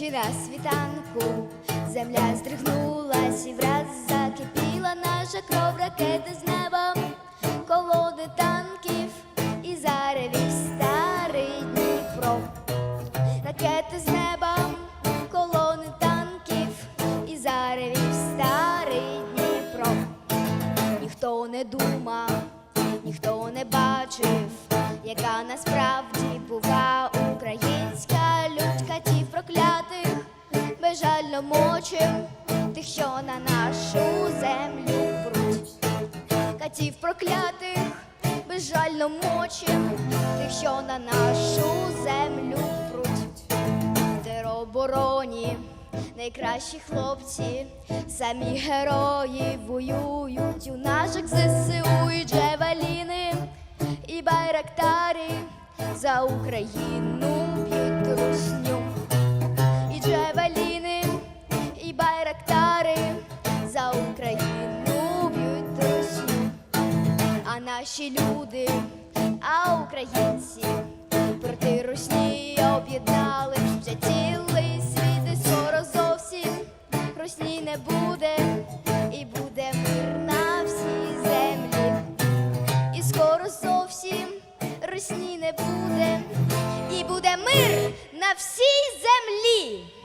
На світанку, земля здригнулась і враз закипіла наша кров ракети з неба, колоди танків і заревів старий Дніпро. Ракети з неба, колони танків і заревів старий Дніпро. Ніхто не думав, ніхто не бачив, яка насправді безжально мочим тих, що на нашу землю пруть. Катів проклятих, безжально мочим тих, що на нашу землю пруть теробороні, найкращі хлопці, самі герої воюють у наших ЗСУ і джевеліни, і байрактарі за Україну б'ють русню. наші люди, а українці проти русні об'єднали вже цілий світ, і скоро зовсім русні не буде, і буде мир на всій землі, і скоро зовсім русні не буде, і буде мир на всій землі.